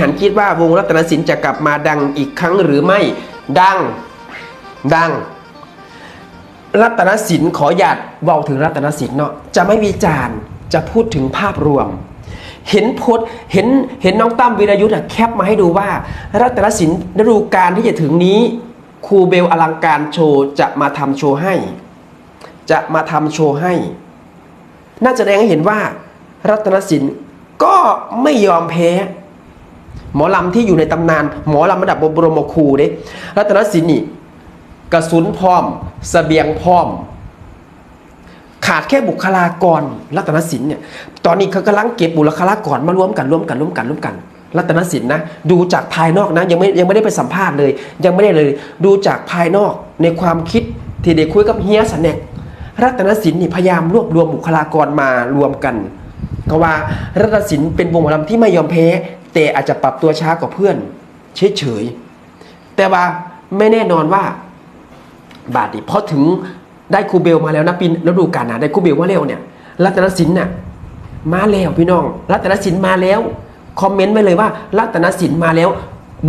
หันคิดว่าวงรัตนศิลป์จะกลับมาดังอีกครั้งหรือไม่ดังดัง รัตนศิลป์ขอหยาดเบาถึงรัตนศิลป์เนาะจะไม่วิจารณ์จะพูดถึงภาพรวม เห็นพสต์เห็นเห็นน้องตั้มวีรยุทธ์อะแคปมาให้ดูว่า รัตนศิลป์ฤดูกาลที่จะถึงนี้ครูเบลอลังการโชว์จะมาทำโชว์ให้ จะมาทำโชว์ให้ น่าจะแสดงให้เห็นว่า รัตนศิลป์ก็ไม่ยอมแพ้ หมอลำที่อยู่ในตำนาน หมอลำระดับบรมครูเด้รัตนศินีกระสุนพร้อมสเสบียงพร้อม ขาดแค่บุคลากรรัตนศิลป์เนี่ยตอนนี้เขากำลังเก็บบุคลากรมารวมกันร่วมกันร่วมกันร่วมกัน รัตนศิลป์นะดูจากภายนอกนะยังไม่ยังไม่ได้ไปสัมภาษณ์เลย ยังไม่ได้เลย ดูจากภายนอกในความคิดที่ได้คุยกับเฮียสันเนกรัตนศิลป์นี่พยายามรวบรวมบุคลากรมารวมกันก็ว่ารัตนศิลป์เป็นวงหมอลำที่ไม่ยอมแพ้ แต่อาจจะปรับตัวช้ากว่าเพื่อนเฉยๆแต่ว่าไม่แน่นอนว่าบาทนี่พอถึงได้ครูเบลมาแล้วนะปีนฤดูกาลนะได้ครูเบลมาแล้วเนี่ยรัตนศิลป์น่ะมาแล้วพี่น้อง รัตนศิลป์มาแล้วคอมเมนต์ไว้เลยว่า รัตนศิลป์มาแล้ว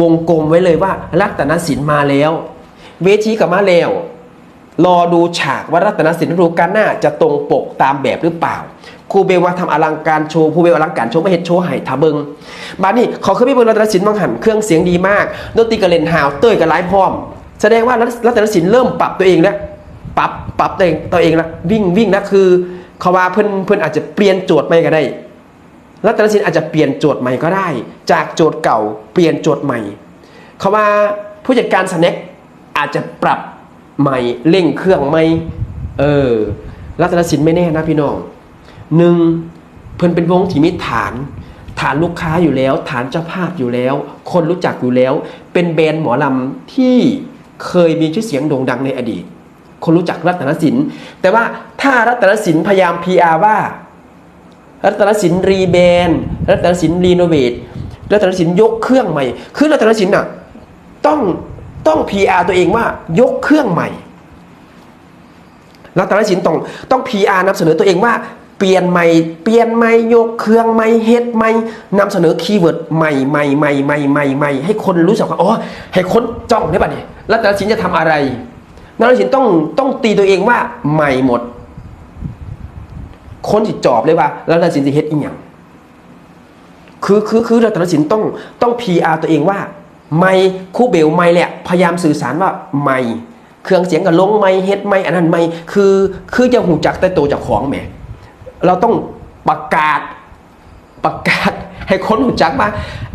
วงกลมไว้เลยว่า รัตนศิลป์มาแล้ว เวทีกับมาแล้วรอดูฉากว่ารัตนศิลป์ฤดูกาลหน้าจะตรงปกตามแบบหรือเปล่า ครูเบลมาทำอลังการโชว์ครูเบลอลังการโชว์ไม่เห็นโชว์ไห้ทาเบิงบาดนี้ขอขึ้นไปเบิงรัตนศิลป์บางหันเครื่องเสียงดีมากดนตรีกระเล่นหาวเต้ยกับไลฟ์พร้อม แสดงว่ารัตนศิลป์เริ่มปรับตัวเองแล้วปรับปรับตัวเองตัวเองแล้ววิ่งวิ่งนะคือเขาว่าเพื่อนเพื่อนอาจจะเปลี่ยนโจทย์ใหม่ก็ได้รัตนศิลป์อาจจะเปลี่ยนโจทย์ใหม่ก็ได้ จากโจทย์เก่าเปลี่ยนโจทย์ใหม่เขาว่าผู้จัดการสแน็คอาจจะปรับใหม่เร่งเครื่องใหม่เออรัตนศิลป์ไม่แน่นะพี่น้อง หนึ่งเพิ่นเป็นวงที่มีฐาน ฐานลูกค้าอยู่แล้ว ฐานเจ้าภาพอยู่แล้ว คนรู้จักอยู่แล้ว เป็นแบรนด์หมอลำที่เคยมีชื่อเสียงโด่งดังในอดีต คนรู้จักรัตนศิลป์แต่ว่าถ้ารัตนศิลป์พยายาม PR ว่า รัตนศิลป์รีแบรนด์รัตนศิลป์รีโนเวทรัตนศิลป์ยกเครื่องใหม่ คือรัตนศิลป์น่ะต้องต้อง PR ตัวเองว่ายกเครื่องใหม่รัตนศิลป์ต้องต้อง PR นำเสนอตัวเองว่า เปลี่ยนใหม่เปลี่ยนใหม่ยกเครื่องใหม่เฮ็ดใหม่นำเสนอคีย์เวิร์ดใหม่ใหม่ใหม่ใหม่ใหม่ใหม่ให้คนรู้จักว่าอ๋อให้คนจ้องได้ป่ะเนี่ยรัตนศิลป์จะทำอะไรรัตนศิลป์ต้องต้องตีตัวเองว่าใหม่หมด คนจิตจอบเลยว่ารัตนศิลป์จะเฮ็ดอีหยังคือคือคือรัตนศิลป์ต้องต้อง PR ตัวเองว่าไม่คู่เบลไม่แหละพยายามสื่อสารว่าไม่เครื่องเสียงกับลงไม่เฮ็ดไม่อันนั้นไม่คือคือจะหูจักแต่โตจากของแหม เราต้องประกาศประกาศให้คนหูจักมา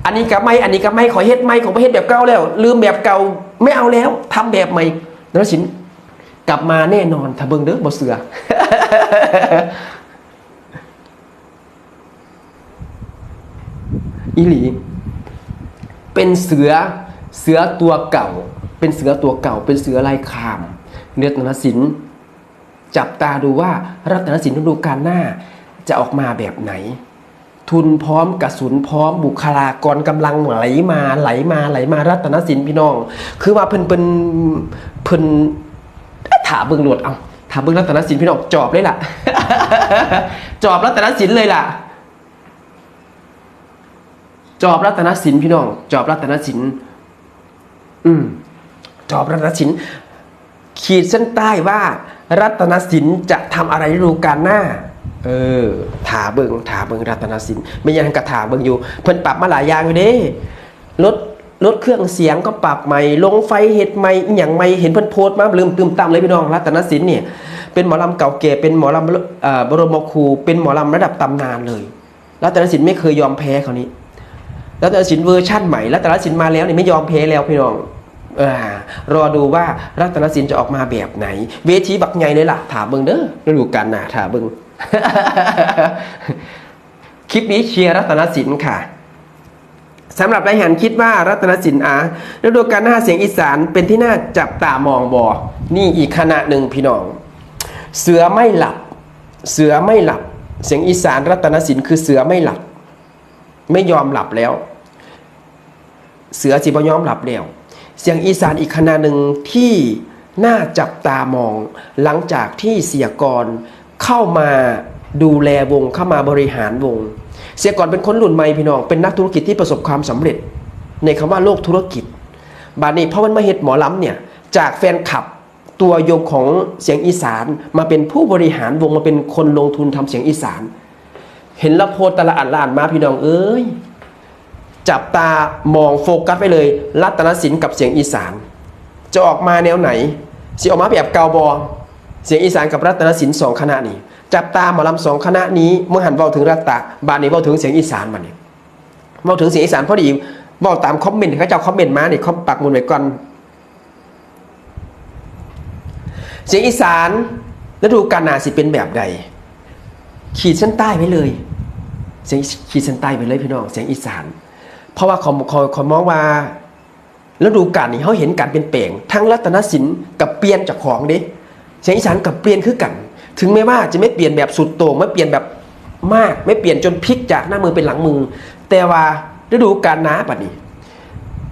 อันนี้ก็ไม่อันนี้ก็ไม่ขอเฮ็ดไม่ของประเฮ็ดแบบเก่าแล้ว ลืมแบบเก่าไม่เอาแล้วทำแบบใหม่แล้วสินกลับมาแน่นอนถ้าเบิ่งเด้อบ่เสืออีหลี เป็นเสือเสือตัวเก่า เป็นเสือตัวเก่า เป็นเสือลายคาม เนื้อตนศิลป์ จับตาดูว่ารัตนศิลป์ฤดูกาลหน้าจะออกมาแบบไหน ทุนพร้อมกระสุนพร้อมบุคลากรกำลังไหลมาไหลมาไหลมารัตนศิลป์พี่น้อง คือว่าเพิ่นเป็นเพิ่นถาเบิ่งหลดเอาถาเบิ่งรัตนศิลป์พี่น้องจอบเลยล่ะ จอบรัตนศิลป์เลยล่ะ จอบรัตนศิลป์พี่น้อง จอบรัตนศิลป์อืมจอบรัตนศิลป์ ขีดเส้นใต้ว่ารัตนศิลป์จะทำอะไรฤดูกาลหน้า เออถาเบิงถาเบิงรัตนศิลป์ไม่ยังกระถาเบิงอยู่ เพิ่นปรับมาหลายอย่างอยู่เด้ลดลดเครื่องเสียงก็ปรับใหม่ ลงไฟเฮ็ดใหม่อย่างใหม่เห็นเพิ่นโพสต์มาลืมตืมตามเลยพี่น้องรัตนศิลป์เนี่ยเป็นหมอลำเก่าแก่เป็นหมอลำเออบรมครู เป็นหมอลำระดับตำนานเลยรัตนศิลป์ไม่เคยยอมแพ้เขาวนี้รัตนศิลป์เวอร์ชั่นใหม่รัตนศิลป์มาแล้วเนี่ยไม่ยอมแพ้แล้วพี่น้อง รอดูว่ารัตนศิลป์จะออกมาแบบไหน เวทีบักใหญ่เลยล่ะ ถามเบิงเด้อฤดูกาลหน้าถามเบิงคลิปนี้เชียร์รัตนศิลป์ค่ะสำหรับรายหันคิดว่ารัตนศิลป์อะฤดูกาลหน้าเสียงอีสานเป็นที่น่าจับตามองบอนี่อีกคณะหนึ่งพี่น้อง เสือไม่หลับ เสือไม่หลับ เสียงอีสานรัตนศิลป์คือเสือไม่หลับ ไม่ยอมหลับแล้ว เสือสิบยอมหลับแล้ว เสียงอีสานอีกคณะหนึ่งที่น่าจับตามอง หลังจากที่เสียกรเข้ามาดูแลวงเข้ามาบริหารวง เสียก่อนเป็นคนรุ่นใหม่พี่น้อง เป็นนักธุรกิจที่ประสบความสำเร็จ ในคำว่าโลกธุรกิจ บาดนี้เพราะมันมาเฮ็ดหมอลำเนี่ยจากแฟนคลับตัวยงของเสียงอีสานมาเป็นผู้บริหารวงมาเป็นคนลงทุนทำเสียงอีสาน เห็นละโพสต์แต่ละอันละอันมาพี่น้องเอ้ย จับตามองโฟกัสไปเลยรัตนศิลป์กับเสียงอีสาน จะออกมาแนวไหนสิออกมาแบบเกาบอเสียงอีสานกับรัตนศิลป์สองคณะนี้ จับตาหมอลำสองคณะนี้เมื่อหันเบาถึงรัตตะบานนี้เบาถึงเสียงอีสานมาเนี่ยเบาถึงเสียงอีสานพอดีเบาตามคอมเมนต์เขาเจ้าคอมเมนต์มาเนี่ยเขาปักหมุนไว้ก่อนเสียงอีสานฤดูกาลนาสิเป็นแบบใด ขีดเส้นใต้ไว้เลย เสียงขีดเส้นใต้ไปเลยพี่น้องเสียงอีสาน เพราะว่าเขาเขาเขามองว่าฤดูกาลนี้เขาเห็นการเปลี่ยนแปลงทั้งรัตนศิลป์กับเปลี่ยนจากของเด้เสียงอีสานกับเปลี่ยนคือกัน ถึงแม้ว่าจะไม่เปลี่ยนแบบสุดโต่งไม่เปลี่ยนแบบมากไม่เปลี่ยนจนพลิกจากหน้ามือเป็นหลังมือ แต่ว่าฤดูกาลหนาปัดนี้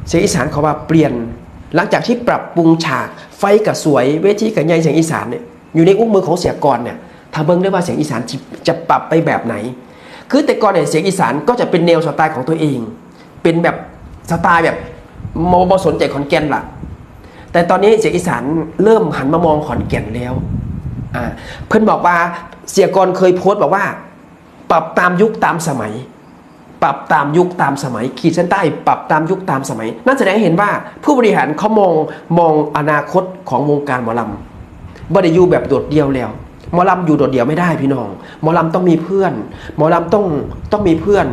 เสียงอีสานเขาว่าเปลี่ยนหลังจากที่ปรับปรุงฉากไฟกับสวยเวทีกับใหญ่เสียงอีสานเนี่ยอยู่ในอุ้งมือของเสียกรเนี่ยถ้าเบิ่งได้ว่าเสียงอีสานจะจะปรับไปแบบไหน คือแต่ก่อนเนี่ยเสียงอีสานก็จะเป็นแนวสไตล์ของตัวเอง เป็นแบบสไตล์แบบโมบสนใจขอนแก่นละแต่ตอนนี้เสียงอีสานเริ่มหันมามองขอนแก่นแล้วอ่าเพื่อนบอกว่าเสียกรเคยโพสต์บอกว่า ปรับตามยุคตามสมัย ปรับตามยุคตามสมัย ขีดเส้นใต้ ปรับตามยุคตามสมัยนั่นแสดงให้เห็นว่าผู้บริหารเขามองมองอนาคตของวงการหมอลำบ่ได้อยู่แบบโดดเดี่ยวแล้วหมอลำอยู่โดดเดี่ยวไม่ได้พี่น้องหมอลำต้องมีเพื่อนหมอลำต้องต้องมีเพื่อน